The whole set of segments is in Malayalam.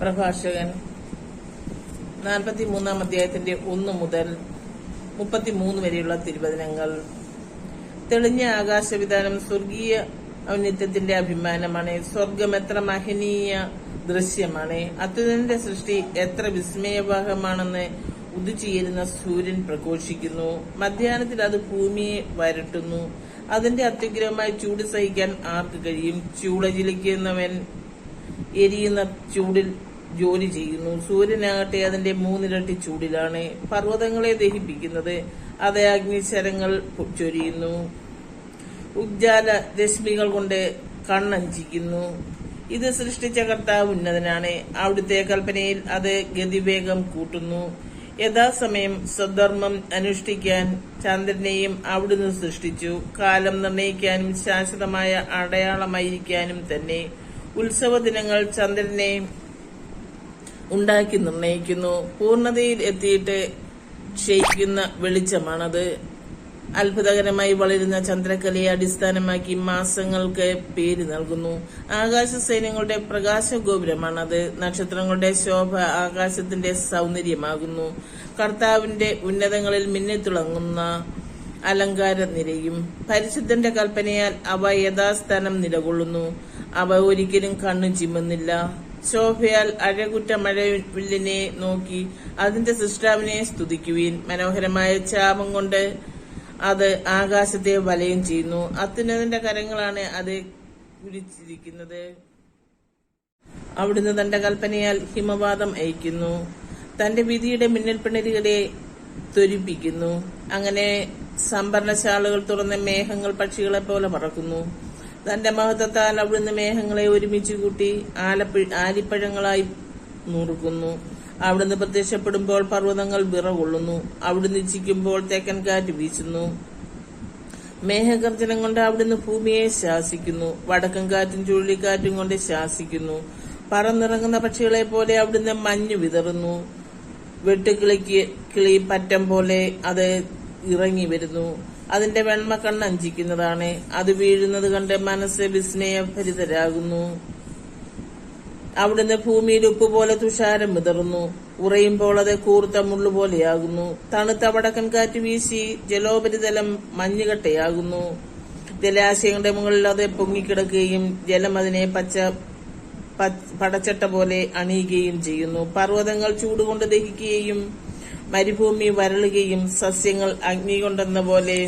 പ്രഭാഷകൻ. നാൽപ്പത്തി മൂന്നാം അധ്യായത്തിന്റെ ഒന്ന് മുതൽ മുപ്പത്തിമൂന്ന് വരെയുള്ള തിരുവചനങ്ങൾ. തെളിഞ്ഞ ആകാശവിധാനം സ്വർഗീയ ഔന്നിത്യത്തിന്റെ അഭിമാനമാണ്. സ്വർഗം എത്ര മഹനീയ ദൃശ്യമാണ്. അത്യുതന്റെ സൃഷ്ടി എത്ര വിസ്മയവാഹമാണെന്ന് ഉദിച്ചുയരുന്ന സൂര്യൻ പ്രഘോഷിക്കുന്നു മധ്യാഹ്നത്തിൽ അത് ഭൂമിയെ വരട്ടുന്നു. അതിന്റെ അത്യുഗ്രഹമായി ചൂട് സഹിക്കാൻ ആർക്ക് കഴിയും? ചൂളജിലിക്കുന്നവൻ എരിയുന്ന ചൂടിൽ ജോലി ചെയ്യുന്നു. സൂര്യനാകട്ടെ അതിന്റെ മൂന്നിരട്ടി ചൂടിലാണ്. പർവതങ്ങളെ ദഹിപ്പിക്കുന്നത്. അത് അഗ്നിശരങ്ങൾ ചൊരിയുന്നു. ഉജ്ജാല രശ്മികൾ കൊണ്ട് കണ്ണഞ്ചിക്കുന്നു. ഇത് സൃഷ്ടിച്ച കർത്താവ് ഉന്നതനാണ്. അവിടുത്തെ കൽപ്പനയിൽ അത് ഗതിവേഗം കൂട്ടുന്നു. യഥാസമയം സ്വധർമ്മം അനുഷ്ഠിക്കാൻ ചന്ദ്രനെയും അവിടുന്ന് സൃഷ്ടിച്ചു. കാലം നിർണയിക്കാനും ശാശ്വതമായ അടയാളമായിരിക്കാനും തന്നെ ഉത്സവ ദിനങ്ങൾ ചന്ദ്രനെ ഉണ്ടാക്കി നിർണയിക്കുന്നു. പൂർണതയിൽ എത്തിയിട്ട് ക്ഷയിക്കുന്ന വെളിച്ചമാണത്. അത്ഭുതകരമായി വളരുന്ന ചന്ദ്രകലയെ അടിസ്ഥാനമാക്കി മാസങ്ങൾക്ക് പേര് നൽകുന്നു. ആകാശ സൈന്യങ്ങളുടെ പ്രകാശ ഗോപുരമാണത് നക്ഷത്രങ്ങളുടെ ശോഭ ആകാശത്തിന്റെ സൗന്ദര്യമാകുന്നു. കർത്താവിന്റെ ഉന്നതങ്ങളിൽ മിന്നിത്തിളങ്ങുന്ന അലങ്കാര നിരയും പരിശുദ്ധന്റെ കൽപ്പനയാൽ അവ യഥാസ്ഥാനം നിലകൊള്ളുന്നു. അവ ഒരിക്കലും കണ്ണു ചിമ്മുന്നില്ല. ശോഭയാൽ അഴകുറ്റ മഴവില്ലിനെ നോക്കി അതിന്റെ സൃഷ്ടാവിനെ സ്തുതിക്കുവീൻ. മനോഹരമായ ചാപം കൊണ്ട് അത് ആകാശത്തെ വലയം ചെയ്യുന്നു. അത്യുന്നതിന്റെ കരങ്ങളാണ് അത് കുരിച്ചിരിക്കുന്നത് അവിടുന്ന് തന്റെ കൽപ്പനയാൽ ഹിമവാദം അയക്കുന്നു തന്റെ വിധിയുടെ മിന്നൽ പിണരുകളെ ത്വരിപ്പിക്കുന്നു. അങ്ങനെ സംഭരണശാലകൾ തുറന്ന മേഘങ്ങൾ പക്ഷികളെ പോലെ പറക്കുന്നു. തന്റെ മഹത്വത്താൽ അവിടുന്ന് മേഘങ്ങളെ ഒരുമിച്ച് കൂട്ടി ആലപ്പി ആലിപ്പഴങ്ങളായി നുറുക്കുന്നു അവിടുന്ന് പ്രത്യക്ഷപ്പെടുമ്പോൾ പർവതങ്ങൾ വിറകൊള്ളുന്നു. അവിടുന്ന് ഇച്ഛിക്കുമ്പോൾ തേക്കൻ കാറ്റ് വീശുന്നു. മേഘഗർജനം കൊണ്ട് അവിടുന്ന് ഭൂമിയെ ശാസിക്കുന്നു. വടക്കൻ കാറ്റും ചുഴലിക്കാറ്റും കൊണ്ട് ശാസിക്കുന്നു. പറന്നിറങ്ങുന്ന പക്ഷികളെ പോലെ അവിടുന്ന് മഞ്ഞ് വിതറുന്നു. വെട്ടുകിളിക്ക് കിളി പറ്റം പോലെ അത് ഇറങ്ങി വരുന്നു. അതിന്റെ വെണ്മ കണ്ണഞ്ചിക്കുന്നതാണ് അത് വീഴുന്നത് കണ്ട് മനസ്സ് വിസ്മയഭരിതരാകുന്നു. അവിടുന്ന് ഭൂമിയിൽ ഉപ്പ് പോലെ തുഷാരം വിതറുന്നു. ഉറയുമ്പോൾ അത് കൂർത്ത മുള്ളുപോലെയാകുന്നു. തണുത്ത വടക്കൻ കാറ്റ് വീശി ജലോപരിതലം മഞ്ഞുകട്ടയാകുന്നു. ജലാശയങ്ങളുടെ മുകളിൽ അത് പൊങ്ങിക്കിടക്കുകയും ജലം അതിനെ പച്ച പടച്ചട്ട പോലെ അണിയുകയും ചെയ്യുന്നു. പർവതങ്ങൾ ചൂടുകൊണ്ട് ദഹിക്കുകയും മരുഭൂമി വരളുകയും സസ്യങ്ങൾ അഗ്നി കൊണ്ടെന്ന പോലെ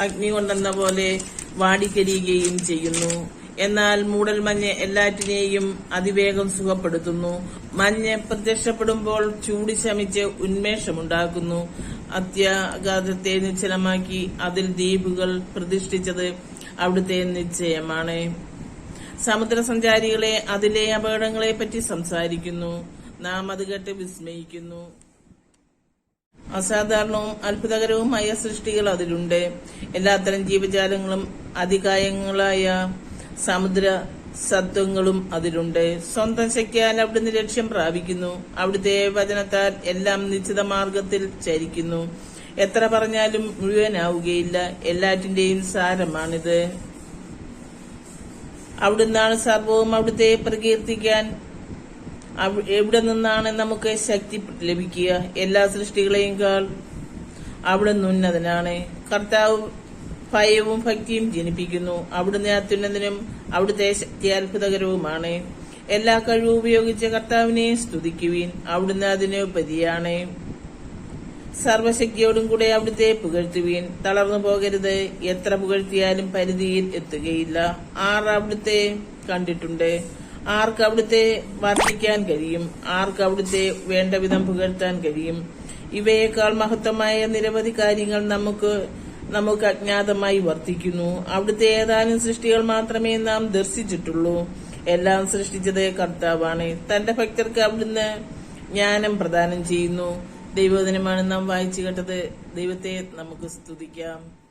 അഗ്നി കൊണ്ടെന്ന പോലെ വാടിക്കരിയുകയും ചെയ്യുന്നു. എന്നാൽ മൂടൽമഞ്ഞ് എല്ലാറ്റിനെയും അതിവേഗം സുഖപ്പെടുത്തുന്നു. മഞ്ഞ് പ്രത്യക്ഷപ്പെടുമ്പോൾ ചൂട് ശമിച്ച് ഉന്മേഷമുണ്ടാക്കുന്നു. അത്യാഘാതത്തെ നിശ്ചലമാക്കി അതിൽ ദ്വീപുകൾ പ്രതിഷ്ഠിച്ചത് അവിടുത്തെ നിശ്ചയമാണ്. സമുദ്രസഞ്ചാരികളെ അതിലെ അപകടങ്ങളെ പറ്റി സംസാരിക്കുന്നു. നാം അത് കേട്ട് വിസ്മയിക്കുന്നു. അസാധാരണവും അത്ഭുതകരവുമായ സൃഷ്ടികൾ അതിലുണ്ട്. എല്ലാത്തരം ജീവജാലങ്ങളും അതികായങ്ങളായ സമുദ്ര സത്വങ്ങളും അതിലുണ്ട്. സ്വന്തം ശക്തിയാൽ അവിടുന്ന് ലക്ഷ്യം പ്രാപിക്കുന്നു. അവിടുത്തെ വചനത്താൽ എല്ലാം നിശ്ചിത മാർഗത്തിൽ ചരിക്കുന്നു. എത്ര പറഞ്ഞാലും മുഴുവനാവുകയില്ല. എല്ലാറ്റിന്റെയും സാരമാണിത്. അവിടുന്നാണ് സർവവും അവിടുത്തെ പ്രകീർത്തിക്കാൻ എവിടെ നിന്നാണ് നമുക്ക് ശക്തി ലഭിക്കുക? എല്ലാ സൃഷ്ടികളെയും കാൾ അവിടെ നിന്നതിനാണ് കർത്താവ് ഭയവും ഭക്തിയും ജനിപ്പിക്കുന്നു. അവിടുന്ന് അത്യുന്നതനും അവിടുത്തെ ശക്തി അത്ഭുതകരവുമാണ് എല്ലാ കഴിവും ഉപയോഗിച്ച കർത്താവിനെ സ്തുതിക്കുവീൻ. അവിടുന്ന് അതിന് പതിയാണ് സർവശക്തിയോടും കൂടെ അവിടുത്തെ പുകഴ്ത്തുവീൻ. തളർന്നു പോകരുത്. എത്ര പുകഴ്ത്തിയാലും പരിധിയിൽ എത്തുകയില്ല. ആർ അവിടുത്തെ കണ്ടിട്ടുണ്ട്. ആർക്ക് അവിടുത്തെ വർദ്ധിക്കാൻ കഴിയും? ആർക്ക് അവിടുത്തെ വേണ്ട വിധം പുകഴ്ത്താൻ കഴിയും? ഇവയേക്കാൾ മഹത്വമായ നിരവധി കാര്യങ്ങൾ നമുക്ക് നമുക്ക് അജ്ഞാതമായി വർത്തിക്കുന്നു. അവിടുത്തെ ഏതാനും സൃഷ്ടികൾ മാത്രമേ നാം ദർശിച്ചിട്ടുള്ളൂ. എല്ലാം സൃഷ്ടിച്ചത് കർത്താവാണ്. തന്റെ ഭക്തർക്ക് അവിടുന്ന് ജ്ഞാനം പ്രദാനം ചെയ്യുന്നു. ദൈവദിനമാണ് നാം വായിച്ചു കേട്ടത്. ദൈവത്തെ നമുക്ക് സ്തുതിക്കാം.